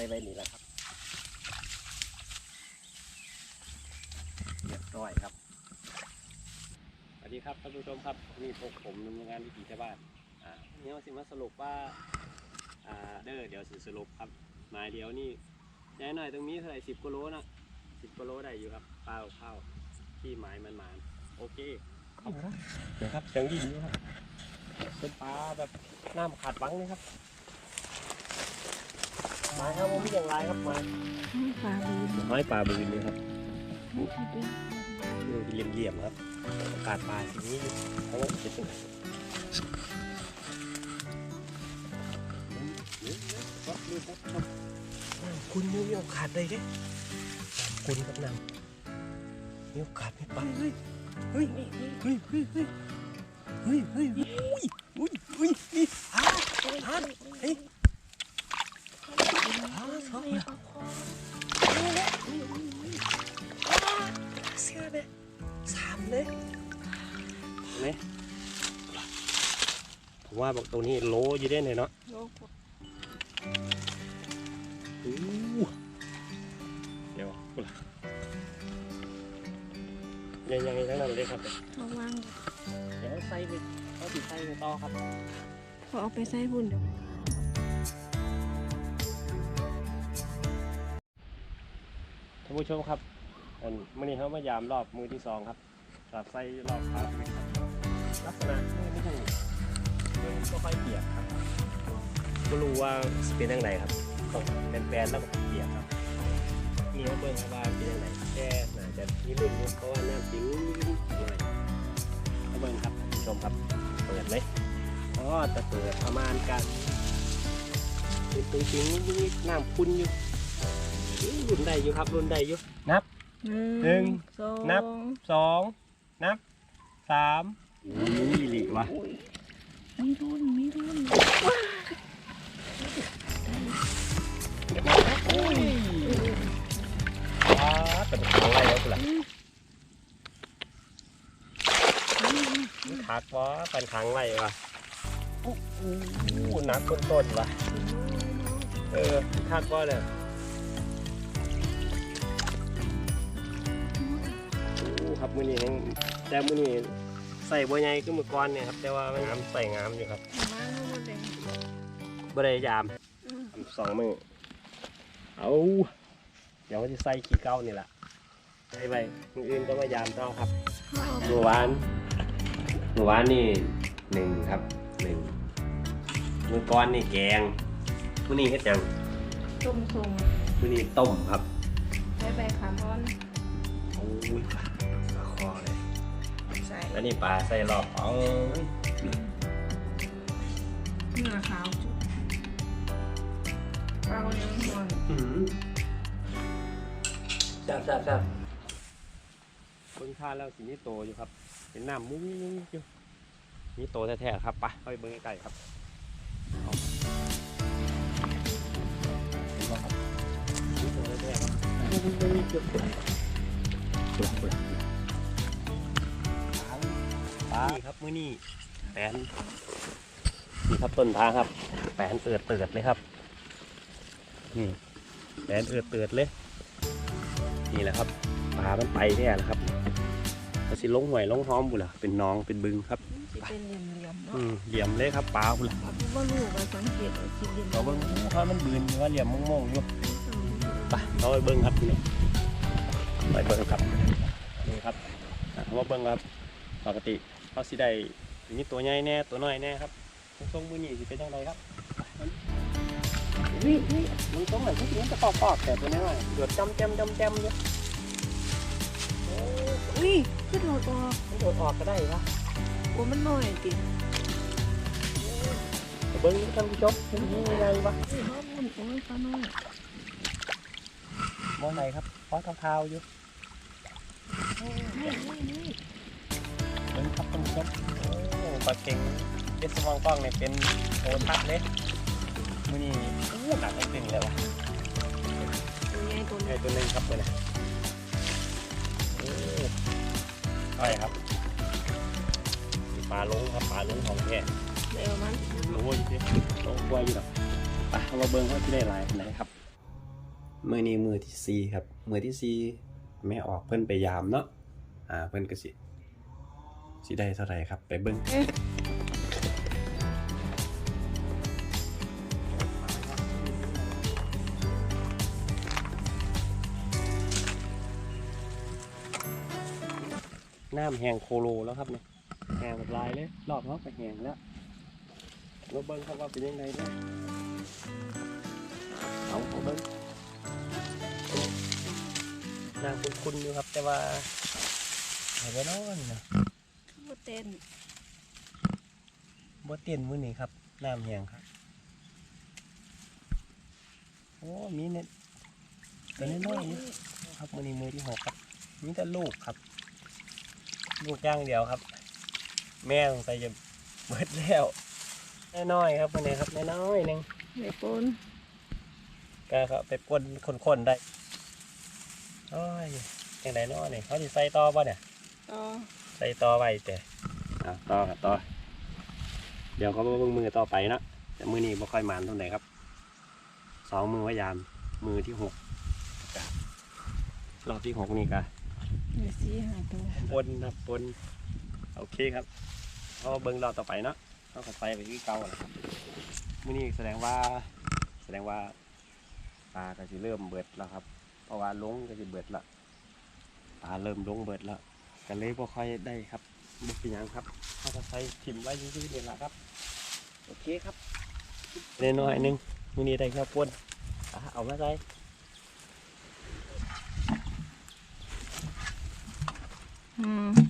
ใส่ไว้นี่แหละครับเรียบร้อยครับสวัสดีครับท่านผู้ชมครับนี่พวกผมดำเนินงานวิถีชาวบ้านอ่าวันนี้เราสิมาสรุปว่าอ่าเด้อเดี๋ยวสิสรุปครับหมายเดียวนี่ย้ายหน่อยตรงนี้เท่าไหร่สิบกิโลนะสิบกิโลได้อยู่ครับปลาข้าวที่หมายมันหมานโอเคครับเดี๋ยวครับจังดีอยู่ครับเป็นปลาแบบน้ำขาดหวังเลยครับห มายครับว่ามีอย่างไรครับหมายปลาบูดน้อยปลาบืนเลยครับไม่คิดด้วยดูเหลี่ยมๆครับโอกาสปลาสีนี้เขาว่าจะตุกคุณมีโอกาสได้เด้คุณกับนำมีโอกาสไม่ไปเฮ้ยเฮ้ยเฮ้ยเฮ้ยเฮ้ยเฮ้ยเฮ้ยเฮ้ยอุ้ยอุ้ยนี่ฮะฮะเฮ้ยฮะสองเลยเสีย เลยสามเลยเนี่ยผมว่าบอกตรงนี้โลอยู่ได้เลยเนาะโลกอู้เดี๋ยวกูละยังยังทั้งนั้นเลยครับระวังเดี๋ยวใส่ไปเอาติดใส่ไปต่อครับพอเอาานผู้ชมครับอันมื่อนี้เขามายามรอบมือที่สองครับสลับไส้รอบขาลักษณะมือไม่ถูกมือก็ค่อยเปียกครับไม่รู้ว่าสเป็นยังไงครับต้องเป็นแปนแล้วก็เปียกครับนี่เขาเบิ่งครับว่าเป็นยังไงแค่น่าจะมีรุ่นอยู่เพราะว่าน้ำจิ้งหน่อยเขาเบิ่งครับท่านผู้ชมครับเปิดเลยอ๋อแต่เปิดประมาณกันเป็นตุ้งจิ้งน้ำคุณอยู่ รุ่นใดอยู่ครับรุ่นใดอยู่นับหนึ่ง สองนับ สองนับสามนี่หลีกวะอุ้ยมีรุ่นมีรุ่นอุ้ยว้าแต่เป็นขังไรแล้วกูล่ะทักวะเป็นขังไรวะโอ้โหนักต้นต้นๆวะเออทักว่าเนี่ย ครับมือนี้ยังแต่มือนี้ใส่บัวใหญ่ขึ้นมือก้อนเนี่ยครับแต่ว่ามันงามใส่งามอยู่ครับมาแล้วหมดเลยบ่ได้ยามอืมทำสองมือเอาเดี๋ยวจะใส่ขี้เก้านี่แหละใส่ไปมืออื่นก็มายามต่อครับข้าวเมื่อวานเมื่อวานนี่หนึ่งครับหนึ่งมือก้อนนี่แกงมื้อนี้เฮ็ดหยังต้มทรงมื้อนี้ต้มครับใช้ใบขามอนโอ้ย แล้วนี่ปลาใส่รอบเอ้ยเนื้อขาวจุ๊บปลาคนยังนอนอื้อหือแซ่บแซ่บแซ่บคนทานแล้วสีนี้โตอยู่ครับ เป็นน้ำมุ้งอยู่นี่โตแท้ๆครับไปเข้าไปเบิ้งใกล้ๆครับเห็นบ่ครับนี่ตัวแรกๆครับ นี่เกือบเกือบเกือบเกือบปลาครับมื้อนี้แปนนี่ครับต้นทางครับ แปนเอิดเติดเลยครับ นี่แปนเอิดเติดเลย นี่แหละครับปลามันไปแท้นะครับก็สิลงหวยลงท้อมบุล่ะเป็นหน้องเป็นบึงครับสิเป็นเหลี่ยมเหลี่ยมๆอืเนาะมเหลี่ยมเลยครับปลาบุล่ะว่าลูกว่าสังเกตว่าสิเหลี่ยมเราเบิ้งเขามันบืนว่าเหลี่ยมมงๆอยู่ไปเราไปเบิ้งครับนี่ไปเบิ้งครับนี่ครับอะว่าเบิ้งครับปกติ เขาสิได้มีตัวใหญ่แน่ตัวน้อยแน่ครับทรงมือนี่สิเป็นยังไงครับนี่นี่มันตรงไหนที่มันจะปอกปอกๆแต่ตัวน้อยๆเดือดจำแจมจำแจมอยู่โอ้อุ้ยขึ้นโหลดออกมันโดดออกก็ได้ปะโอ้มันหน่อยติเบิ้งท่านผู้ชมมันมียังไงปะอุ้ยบ้ามันโอ้ยปลาน้อยมองไหนครับเพราะเท้าๆอยู่นี่นี่นี่เบิ้งครับท่านผู้ชมโอ้ปลาเก่งเอสมองกล้องเนี่ยเป็นโอทัศน์เลยมือนี่โอ้หนักจริงเลยวะตัวใหญ่ตัวใหเล็ญ่กตัวหนึงครับเลยนะโอ้ใช่ครับปลาลงครับปลาลงของแท้เดี๋ยวมันรู้อยู่ดิลงกล้วยอยู่หรอกไปเอามาเบิ้งเขาที่ได้หลายขนาดไหนครับมือนี้มือที่สี่ครับมือที่สี่แม่ออกเพิ่นไปยามเนาะอ่าเพิ่นก็สิ สิได้เท่าไหร่ครับ ไปเบิ่งน้ำแหงโคโลแล้วครับเนี่ยแหงแบบลายเลย รอบเขาก็แหงแล้วเราเบิ้งครับว่าเป็นยังไงเด้วยเอาเอาเบิ้งน้ำคุ้นๆอยู่ครับ แต่ว่าไหนไปนอนนะ ต้นบ่เตียนมือนี่ครับน้ำแห้งครับโอ้มีเนี่ยตัวน้อยๆนี่ครับมือนี้มือที่หกครับมีแต่ลูกครับ ลูกย่างเดียวครับ แม่สงสัยจะเบิดแล้วน้อยๆครับมือนี้ครับน้อยๆหนึงไอ้ปนก็ครับไปปนคนๆได้โอ้ยยังไงน้อนี่เขาจะใส่ต่อป่ะเนี่ยต่อ ใส่ต่อไว้แต่อะต่อครับต่อ เดี๋ยวเขามาเบิ่งมือต่อไปเนาะแต่มือนี้บ่ค่อยมานเท่าไหร่ครับสองมือพยายามมือที่หกจ้ะรอบที่หกนี่กะเดี๋ยวสิหาตัวปนครับปนโอเคครับเขามาเบิ่งรอบต่อไปเนาะเขาก็ใส่ไปที่เก่าแล้วครับมือนี้แสดงว่า แสดงว่าปลาก็จะเริ่มเบิดแล้วครับ เพราะว่าลงก็จะเบิดละปลาเริ่มลงเบิดแล้ว ก็เลยบ่ค่อยได้ครับบุกเป็นหยังครับเขาก็ใส่ถิ่มไว้ยืดๆนี่แหละครับ โอเคครับเล่นน้อยหนึงมือนี้ได้ครับปนอะเอามาใส่อืม